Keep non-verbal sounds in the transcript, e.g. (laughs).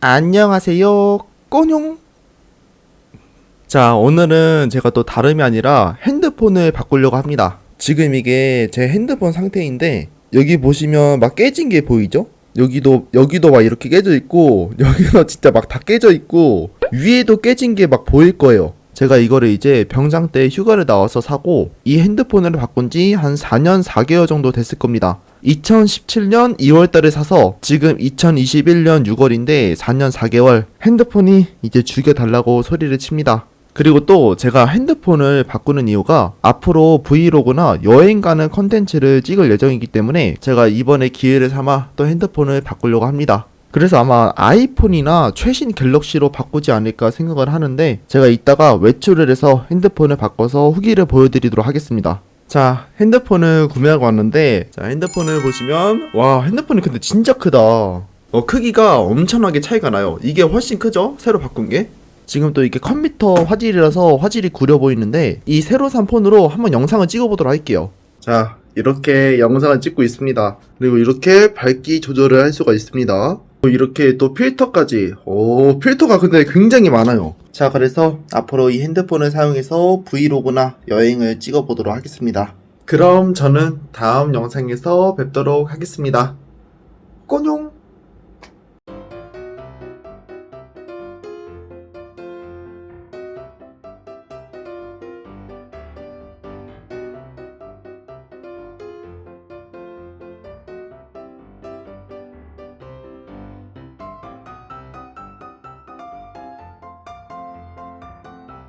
안녕하세요. 꼬뇽. 자, 오늘은 제가 또 다름이 아니라 핸드폰을 바꾸려고 합니다. 지금 이게 제 핸드폰 상태인데 여기 보시면 막 깨진 게 보이죠? 여기도 여기도 막 이렇게 깨져 있고 (laughs) 여기도 진짜 막 다 깨져 있고 위에도 깨진 게 막 보일 거예요. 제가 이거를 이제 병장 때 휴가를 나와서 사고 이 핸드폰을 바꾼 지 한 4년 4개월 정도 됐을 겁니다. 2017년 2월 달에 사서 지금 2021년 6월인데 4년 4개월 핸드폰이 이제 죽여달라고 소리를 칩니다. 그리고 또 제가 핸드폰을 바꾸는 이유가 앞으로 브이로그나 여행 가는 컨텐츠를 찍을 예정이기 때문에 제가 이번에 기회를 삼아 또 핸드폰을 바꾸려고 합니다. 그래서 아마 아이폰이나 최신 갤럭시로 바꾸지 않을까 생각을 하는데 제가 이따가 외출을 해서 핸드폰을 바꿔서 후기를 보여드리도록 하겠습니다. 자, 핸드폰을 구매하고 왔는데 자, 핸드폰을 보시면 와, 핸드폰이 근데 진짜 크다. 어, 크기가 엄청나게 차이가 나요. 이게 훨씬 크죠? 새로 바꾼 게? 지금 또 이게 컴퓨터 화질이라서 화질이 구려 보이는데 이 새로 산 폰으로 한번 영상을 찍어보도록 할게요. 자, 이렇게 영상을 찍고 있습니다. 그리고 이렇게 밝기 조절을 할 수가 있습니다. 또 이렇게 또 필터까지. 오, 필터가 근데 굉장히 많아요. 자, 그래서 앞으로 이 핸드폰을 사용해서 브이로그나 여행을 찍어 보도록 하겠습니다. 그럼 저는 다음 영상에서 뵙도록 하겠습니다. 꼬뇽!